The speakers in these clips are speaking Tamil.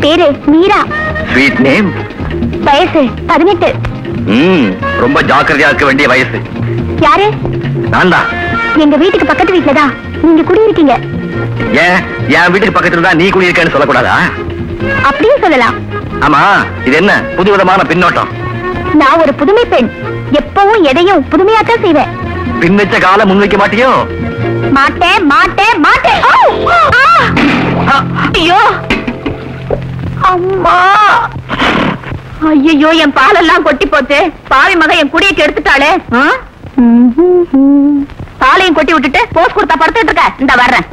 என் பேரு மீரா. ஸ்வீட் நேம் வயசு பதினெட்டு. ரொம்ப ஜாக்கிரதையா இருக்க வேண்டிய வயசு. யாரு? நான் தான் எங்க வீட்டுக்கு பக்கத்து வீட்டுல தான் நீங்க குடியிருக்கீங்க. ஏன்? என் வீட்டுக்கு பக்கத்துல தான் நீ குடியிருக்கேன்னு சொல்லக்கூடாதா? அப்படியே சொல்லலாம். ஆமா இது என்ன? புது விதமான பின்னோட்டம். நான் ஒரு புதுமை பெண். எப்பவும் எதையும் புதுமையாத்தான் செய்வேன். பின் வச்ச காலை முன் வைக்க மாட்டியோ? மாட்டேன் மாட்டேன் மாட்டேன்! ஐயோ! அம்மா! ஐயோ என் பாலெல்லாம் கொட்டி போச்சு. பாவி மக என் குடியை கெடுத்துட்டாளே பாலையும் கொட்டி விட்டுட்டு போஸ் கொடுத்தா படுத்துட்டு இருக்க. இந்த வர்றேன்.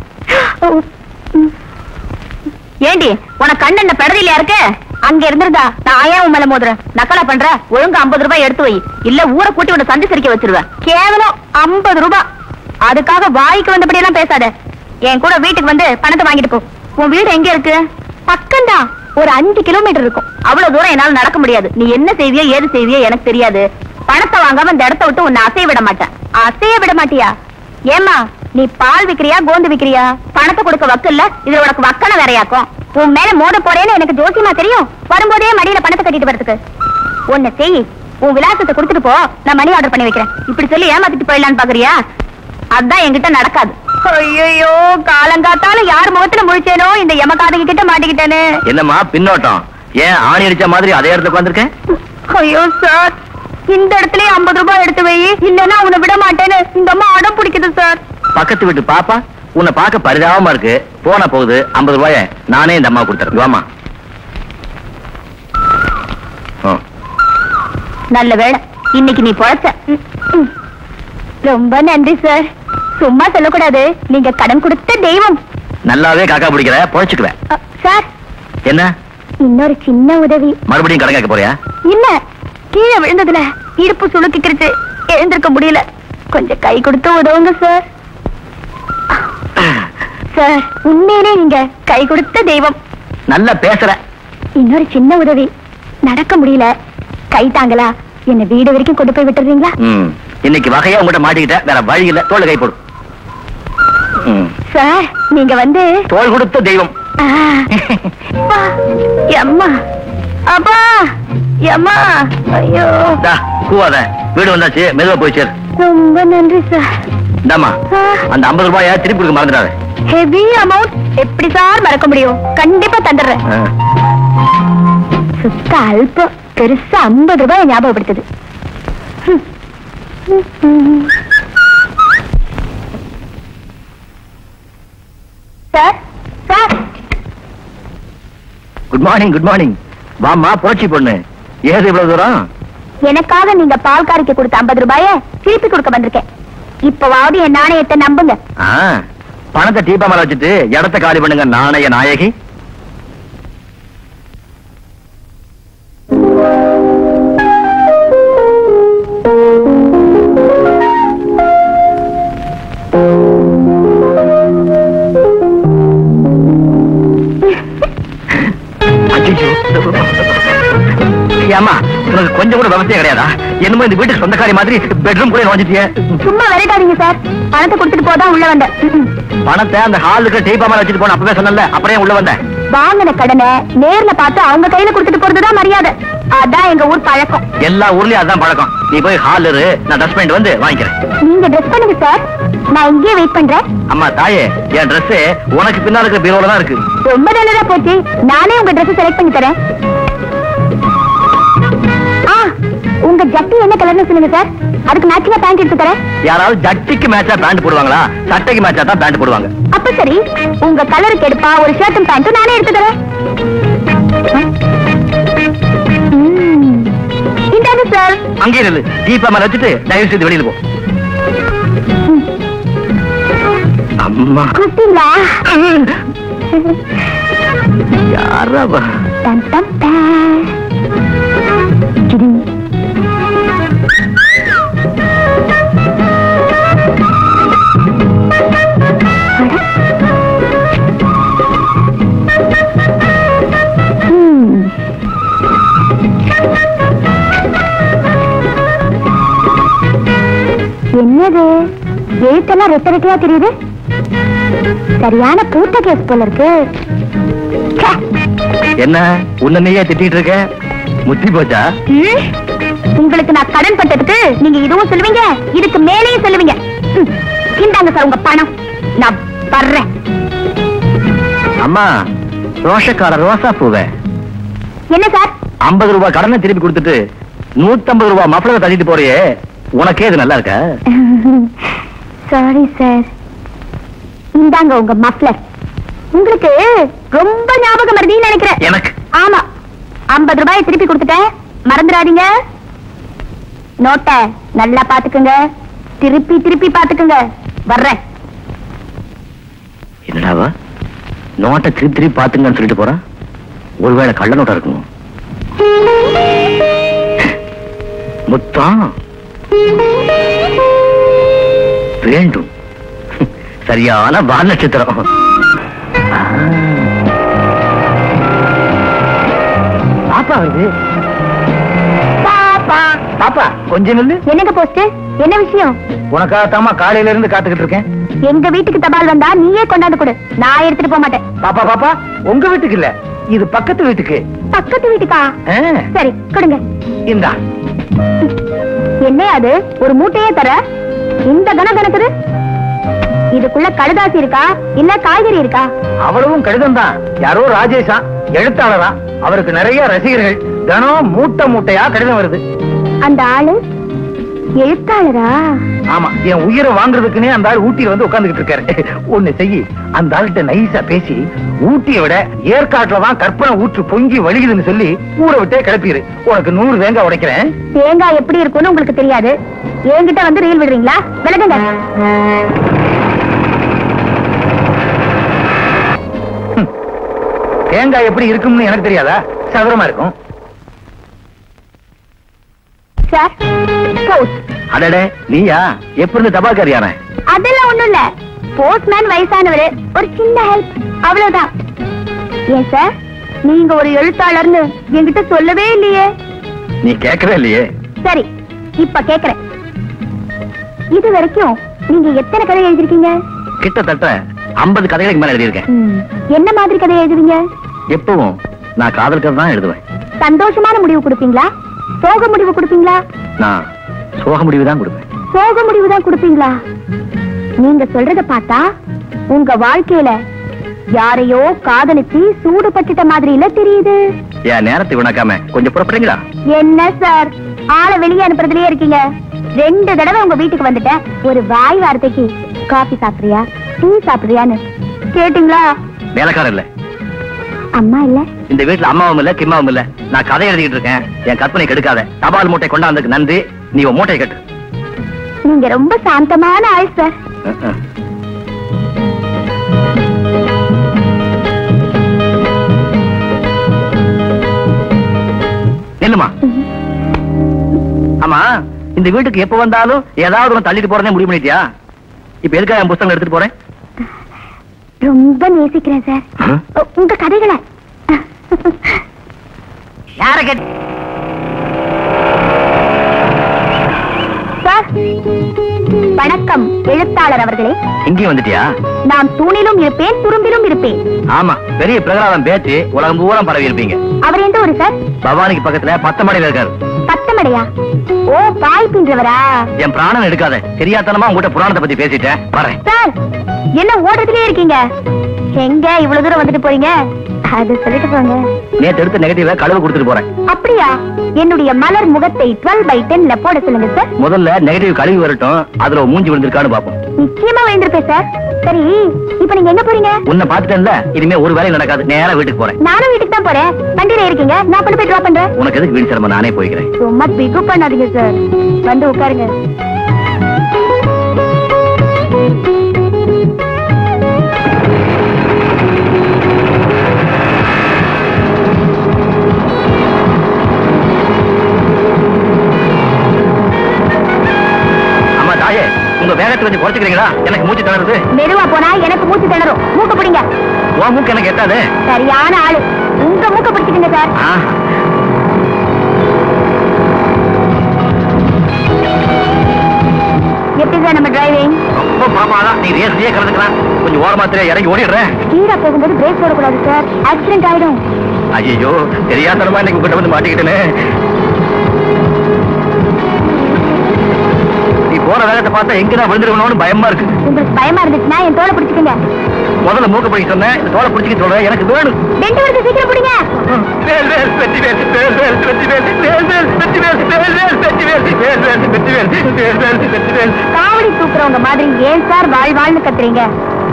ஏண்டி உனக்கு கண்ணு என்ன பெடதிலையா இருக்கு? அங்க இருந்திருந்தா நான் ஏன் உன் மேல மோதுறேன். நக்கலா பண்ற? ஒழுங்கா ஐம்பது ரூபாய் எடுத்து வை. இல்ல ஊரை கூட்டி உன சந்தி சிரிக்க வச்சிருவேன். கேவலம் ஐம்பது ரூபாய். அதுக்காக வாய்க்கு வந்தபடி எல்லாம் பேசாத. என் கூட வீட்டுக்கு வந்து பணத்தை வாங்கிட்டு போ. உன் வீடு எங்க இருக்கு? பக்கம்தான். ஒரு அஞ்சு கிலோமீட்டர் இருக்கும். அவ்வளவு தூரம் என்னால நடக்க முடியாது. நீ என்ன செய்வியோ ஏது செய்வியோ எனக்கு தெரியாது. பணத்தை வாங்காம இந்த இடத்த விட்டு உன்னை அசைய விட மாட்டேன். அசைய விட மாட்டியா? ஏமா நீ பால் விக்கிறியா கோந்து விக்கிறியா? பணத்தை கொடுக்க வக்கு இல்ல இது உனக்கு வக்கன வேறையாக்கும். உன் மேல மோத போறேன்னு எனக்கு ஜோசியமா தெரியும். வரும்போதே மடியில பணத்தை கட்டிட்டு வரதுக்கு ஒண்ணு செய் உன் விலாசத்தை கொடுத்துட்டு போ. நான் மணி ஆர்டர் பண்ணி வைக்கிறேன். இப்படி சொல்லி ஏமாத்திட்டு போயிடலான்னு பாக்குறியா? அதான் என்கிட்ட நடக்காது. ஐயோ காலங்காத்தால யார் முகத்துல முழிச்சேனோ இந்த எமகாதகி கிட்ட மாட்டிக்கிட்டேனே. என்னம்மா பின்னோட்டம்? ஏன் ஆணி அடிச்ச மாதிரி அதே இடத்துல உட்காந்துருக்கேன் ஐயோ சார். இந்த இடத்துல ஐம்பது ரூபாய் எடுத்து வை. இல்லன்னா உன்னை விட மாட்டேன்னு இந்த அம்மா அடம் பிடிக்குது சார். பக்கத்து வீட்டு பாப்பா உன்னை பார்க்க பரிதாபமா இருக்கு. போன போகுது ஐம்பது ரூபாய நானே இந்த அம்மா கொடுத்துறேன். வாமா நல்ல வேளை இன்னைக்கு நீ பொழைச்ச. ரொம்ப நன்றி சார். சும்மா சொல்லக்கூடாது. நீங்க கடன் கொடுத்த தெய்வம். நல்லாவே காக்கா பிடிக்கிற பொழைச்சுக்குவேன். சார். என்ன? இன்னொரு சின்ன உதவி. மறுபடியும் கடன் கேட்க போறியா? இல்ல. கீழே விழுந்ததுல இடுப்பு சுளுக்கிக்கிருச்சு. எழுந்திருக்க முடியல. கொஞ்சம் கை கொடுத்து உதவுங்க சார். சார் உண்மையிலே நீங்க கை கொடுத்த தெய்வம். நல்லா பேசுற. இன்னொரு சின்ன உதவி. நடக்க முடியல. கை தாங்களா என்ன வீடு வரைக்கும் கொண்டு போய் விட்டுறீங்களா. இன்னைக்கு வகையா உங்ககிட்ட மாட்டிக்கிட்ட. வேற வழி இல்ல. தோல் கை போடு. ம். சார் நீங்க வந்து தோல் கொடுத்த தெய்வம். ஆ, அப்பா, எம்மா. ஐயோ. கூவாத. வீடு வந்தாச்சு மெதுவா போய் சேரு. ரொம்ப நன்றி சார். இந்தாம்மா ஆ. அந்த ஐம்பது ரூபாய திருப்பி கொடுக்க மறந்துடாத. ஹெவி அமௌண்ட் எப்படி சார் மறக்க முடியும்? கண்டிப்பா தந்துடுறேன். சுத்த அல்பம் பெருசா ஐம்பது ரூபாய் ஞாபகப்படுத்துது. Sir? Sir. Good morning good morning வாம்மா போச்சு பொண்ணு. ஏது இவ்வளவு தூரம்? எனக்காக நீங்க பால்காரிக்கு கொடுத்த ஐம்பது ரூபாய திருப்பி கொடுக்க வந்திருக்கேன். இப்பவாவது என் நாணயத்தை நம்புங்க. பணத்தை டீப்பா மேல வச்சுட்டு இடத்த காலி பண்ணுங்க நாணய நாயகி. உனக்கு கொஞ்சம் கூட விவசாயம் கிடையாதா? என்னமோ இந்த வீட்டுக்கு சொந்தக்காரி மாதிரி பெட்ரூம் கூட நுழைஞ்சிட்டியே. சும்மா விளையாடாதீங்க சார் பணத்தை கொடுத்துட்டு போதான் உள்ள வந்தேன். பணத்தை அந்த ஹாலுக்கு டீப்பா மேல வச்சுட்டு போன அப்பவே சொன்னல அப்புறம் உள்ள வந்தேன் வாங்கின கடனை நேர்ல பார்த்து அவங்க கையில கொடுத்துட்டு போறதுதான் மரியாதை. அதான் எங்க ஊர் பழக்கம். எல்லா ஊர்லயும் அதான் பழக்கம். நீ போய் ஹால் இரு நான் ட்ரெஸ் பண்ணிட்டு வந்து வாங்கிக்கிறேன். நீங்க ட்ரெஸ் பண்ணுங்க சார் நான் இங்கேயே வெயிட் பண்றேன். அம்மா தாயே என் Dress உனக்கு பின்னால இருக்கிற பீரோல தான் இருக்கு. ரொம்ப நல்லதா போச்சு. நானே உங்க ட்ரெஸ் செலக்ட் பண்ணி தரேன். உங்க ஜட்டி என்ன கலர்னு சொல்லுங்க சார்? அதுக்கு மேட்சிங்கா பேண்ட் எடுத்து தரேன். யாராவது ஜட்டிக்கு மேட்சா பேண்ட் போடுவாங்களா? சட்டைக்கு மேட்சா தான் பேண்ட் போடுவாங்க. அப்ப சரி உங்க கலருக்கு எடுப்பா ஒரு ஷர்ட்டும் பேண்ட்டும் நானே எடுத்து தரேன். இந்தாங்க சார். அங்கே நில்லு. தீபா மேல வச்சுட்டு தயவு செய்து வெளியில போ. அம்மா. கொடுத்தீங்களா யாரா அவ? டம் டம் டம். ரெட்டையா தெரியுது? சரியான பூட்ட கேஸ் போல இருக்கு. என்ன உன்ன நீயே திட்டிட்டு இருக்க? முத்தி போச்சா. உங்களுக்கு நான் கடன் பட்டதுக்கு நீங்க இதுவும் சொல்லுவீங்க இதுக்கு மேலேயும் சொல்லுவீங்க. இந்தாங்க சார் உங்க பணம். நான் வர்றேன். அம்மா ரோஷக்கார ரோசா பூவே. என்ன சார்? ஐம்பது ரூபாய் கடனை திருப்பி கொடுத்துட்டு நூத்தம்பது ரூபாய் மஃப்ளரை தள்ளிட்டு போறியே. உனக்கே இது நல்லா இருக்கா? சாரி சார் இந்தாங்க உங்க மஃப்ளர் உங்களுக்கு ரொம்ப ஞாபகம் வருதுன்னு நினைக்கிறேன். எனக்கு? ஆமா. ஐம்பது ரூபாய் திருப்பி கொடுத்துட்டேன். மறந்துடாதீங்க. நோட்டை நல்லா பாத்துக்குங்க திருப்பி திருப்பி பாத்துக்குங்க வர்றேன். என்னடாவா? நோட்டை திருப்பி திருப்பி பாத்துங்கன்னு சொல்லிட்டு போறான் ஒருவேளை கள்ள நோட்டா இருக்கணும். முத்தம். வேண்டும். சரியான வால் நட்சத்திரம். பாப்பா வருது. பாப்பா. பாப்பா கொஞ்சம் நில்லு. என்னங்க போஸ்ட் என்ன விஷயம்? உனக்காகத்தாமா காலையில இருந்து காத்துக்கிட்டு இருக்கேன். எங்க வீட்டுக்கு தபால் வந்தா நீயே கொண்டாந்து கொடு. நான் எடுத்துட்டு போக மாட்டேன். பாப்பா பாப்பா உங்க வீட்டுக்கு இல்ல. இது பக்கத்து வீட்டுக்கு. பக்கத்து வீட்டுக்கா? சரி கொடுங்க. இந்தா. என்ன அது? ஒரு மூட்டையே தர? இந்த கணம் கணக்குது இதுக்குள்ள கடுதாசி இருக்கா? இல்ல காய்கறி இருக்கா? அவ்வளவும் கடிதம் தான் யாரோ ராஜேஷா எழுத்தாளரா. அவருக்கு நிறைய ரசிகர்கள் தினம் மூட்டை மூட்டையா கடிதம் வருது. அந்த ஆளு எழுத்தாளரா? ஆமா என் உயிரை வாங்குறதுக்குன்னே அந்த ஆள் ஊட்டியில வந்து உட்கார்ந்துகிட்டு இருக்காரு. ஒண்ணு செய்யி அந்த ஆள்கிட்ட நைஸா பேசி ஊட்டியை விட ஏற்காட்டுல தான் கற்பனை ஊற்று பொங்கி வலிக்குதுன்னு சொல்லி ஊரை விட்டே கிளப்பிடு உனக்கு நூறு தேங்காய் உடைக்கிறேன். தேங்காய் எப்படி இருக்கும்னு உங்களுக்கு தெரியாது. என்கிட்ட வந்து ரீல் விடுறீங்களா? விலகுங்க. தேங்காய் எப்படி இருக்கும்னு எனக்கு தெரியாதா? சதுரமா இருக்கும். சார் அடடே நீயா? எப்படி இருந்து தபால்காரியான? அதெல்லாம் ஒண்ணும் இல்ல. போஸ்ட்மேன் வயசானவரு. ஒரு சின்ன ஹெல்ப் அவ்வளவுதான். ஏன் சார்? நீங்க ஒரு எழுத்தாளர்னு என்கிட்ட சொல்லவே இல்லையே. நீ கேட்கவே இல்லையே. சரி இப்ப கேக்குறேன் இது வரைக்கும் நீங்க எத்தனை கதை எழுதிருக்கீங்க கிட்டத்தட்ட 50 கதைகளுக்கு மேல எழுதியிருக்கேன். என்ன மாதிரி கதை எழுதுவீங்க? எப்பவும் நான் காதல் கதை தான் எழுதுவேன். சந்தோஷமான முடிவு கொடுப்பீங்களா? சோக முடிவு கொடுப்பீங்களா? நான் சோக முடிவு தான் கொடுப்பேன். சோக முடிவு தான் கொடுப்பீங்களா? நீங்க சொல்றத பார்த்தா உங்க வாழ்க்கையில யாரையோ காதலிச்சு சூடு பட்டுட்ட மாதிரி இல்ல தெரியுது. என் நேரத்தை வினாக்காம கொஞ்சம் புறப்படுறீங்களா? என்ன சார்? ஆளை வெளியே அனுப்புறதுலயே இருக்கீங்க. ரெண்டு தடவை உங்க வீட்டுக்கு வந்துட்டேன் ஒரு வாய் வார்த்தைக்கு காபி சாப்பிடுறியா? டீ சாப்பிடுறியான்னு. கேட்டீங்களா? வேலைக்காரன் இல்ல. அம்மா இல்ல. இந்த வீட்டுல அம்மாவும் இல்ல கிம்மாவும் இல்ல. நான் கதை எழுதிட்டு இருக்கேன். என் கற்பனை கெடுக்காத. தபால் மூட்டை கொண்டாந்ததுக்கு நன்றி. நீ உன் மூட்டை கட்டு. நீங்க ரொம்ப சாந்தமான ஆள் சார். நில்லுமா? ஆமா இந்த வீட்டுக்கு எப்ப வந்தாலும் ஏதாவது ஒண்ணு தள்ளிட்டு போறதே முடிவு பண்ணிட்டியா? இப்ப எதுக்காக என் புத்தகம் எடுத்துட்டு போறேன்? ரொம்ப நேசிக்கிறேன் சார். உங்க கதைகளை. யார கேட்டு சார். வணக்கம் எழுத்தாளர் அவர்களே. இங்கேயும் வந்துட்டியா? நான் தூணிலும் இருப்பேன் துரும்பிலும் இருப்பேன். ஆமா பெரிய பிரகலாதம் பேச்சு உலகம் பூரா பரவி இருப்பீங்க. அவர் எந்த ஊரு சார்? பவானிக்கு பக்கத்துல பத்தமடையில இருக்காரு. பத்தமடையா? ஓ பாய் பின்றவரா? என் பிராணம் எடுக்காத தெரியாதனமா உங்ககிட்ட புராணத்தை பத்தி பேசிட்டேன். வரேன். சார் என்ன ஓடுறதுலயே இருக்கீங்க? எங்க இவ்வளவு தூரம் வந்துட்டு போறீங்க? அது சொல்லிட்டு போங்க. நேத்து எடுத்த நெகட்டிவ கழுவு கொடுத்துட்டு போறேன். அப்படியா? என்னுடைய மலர் முகத்தை டுவெல் பை டென்ல போட சொல்லுங்க சார் முதல்ல நெகட்டிவ் கழுவி வரட்டும் அதுல மூஞ்சி விழுந்திருக்கான்னு பாப்போம் நிச்சயமா விழுந்திருப்பேன் சார் சரி இப்ப நீங்க எங்க போறீங்க? உன்னை பாத்துட்டேன்ல இனிமே ஒரு வேலையும் நடக்காது நேரா வீட்டுக்கு போறேன். நானும் வீட்டுக்கு தான் போறேன். வண்டியில இருக்கீங்க நான் கொண்டு போய் டிராப் பண்றேன். உனக்கு எதுக்கு வீடு சிரமம்? நானே போய்க்கிறேன். சும்மா பிகு பண்ணாதீங்க சார் வந்து உட்காருங்க. வேகத்தை கொஞ்சம் குறைச்சிக்கிறீங்களா எனக்கு மூச்சு திணறுது. மெதுவா போனா எனக்கு மூச்சு திணறும். மூக்க பிடிங்க. உன் மூக்கு எனக்கு எட்டாது. சரியான ஆளு. உங்க மூக்க பிடிச்சிக்கங்க சார். ஆ, எப்படி சார் நம்ம டிரைவிங் பாப்பாதான் நீ ரேஸ்லயே கலந்துக்கலாம் கொஞ்சம் ஓரமா தெரியா இறங்கி ஓடிடுறேன். ஸ்பீடா போகும்போது பிரேக் போடக்கூடாது சார். ஆக்சிடென்ட் ஆயிடும். ஐயோ தெரியாதனமா இன்னைக்கு உங்ககிட்ட வந்து மாட்டிக்கிட்டேனே. போற வேகத்தை பார்த்தா எங்கதான் விழுந்துருவணும்னு பயமா இருக்கு உங்களுக்கு பயமா இருந்துச்சுன்னா என் தோலை பிடிச்சுக்கங்க முதல்ல மூக்க பிடிக்க சொன்னேன் இந்த தோலை பிடிச்சிக்க சொல்றேன் எனக்கு வேணும் ரெண்டு வருஷம் சீக்கிரம் பிடிங்க வேல் வேல் வெற்றி வேல் வேல் வேல் வெற்றி வேல் வேல் வேல் வெற்றி வேல் வேல் வேல் வெற்றி வேல் வேல் வேல் வெற்றி வேல் வேல் வேல் வெற்றி வேல் காவடி தூக்குறவங்க மாதிரி ஏன் சார் வாழ் வாழ்னு கத்துறீங்க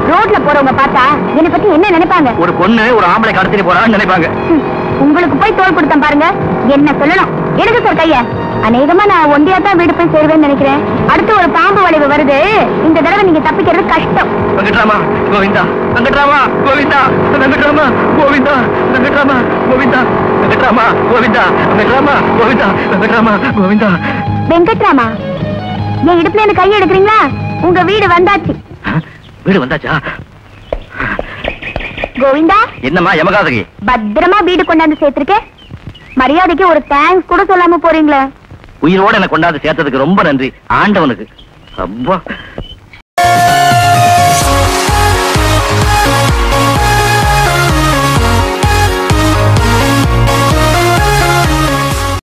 ரோட்ல போறவங்க பார்த்தா என்னை பத்தி என்ன நினைப்பாங்க ஒரு பொண்ணு ஒரு ஆம்பளை கடத்திட்டு போறான்னு நினைப்பாங்க உங்களுக்கு போய் தோல் கொடுத்தேன் பாருங்க என்ன சொல்லணும் எடுங்க சார் கைய அநேகமா நான் ஒண்டியா தான் வீடு போய் சேருவேன்னு நினைக்கிறேன். அடுத்து ஒரு பாம்பு வளைவு வருது. இந்த தடவை நீங்க தப்பிக்கிறது கஷ்டம். வெங்கட்ராமா கோவிந்தா. வெங்கட்ராமா கோவிந்தா. வெங்கட்ராமா கோவிந்தா. வெங்கட்ராமா கோவிந்தா. வெங்கட்ராமா கோவிந்தா. வெங்கட்ராமா கோவிந்தா. வெங்கட்ராமா கோவிந்தா. வெங்கட்ராமா என் இடுப்புல இருந்து கை எடுக்கிறீங்களா? உங்க வீடு வந்தாச்சு. வீடு வந்தாச்சா? கோவிந்தா? என்னம்மா யமகாதகி பத்திரமா வீடு கொண்டாந்து சேர்த்திருக்கேன். மரியாதைக்கு ஒரு தேங்க்ஸ் கூட சொல்லாம போறீங்களே. உயிரோட எனக்கு கொண்டாந்து சேர்த்ததுக்கு ரொம்ப நன்றி. ஆண்டவனுக்கு. அப்பா.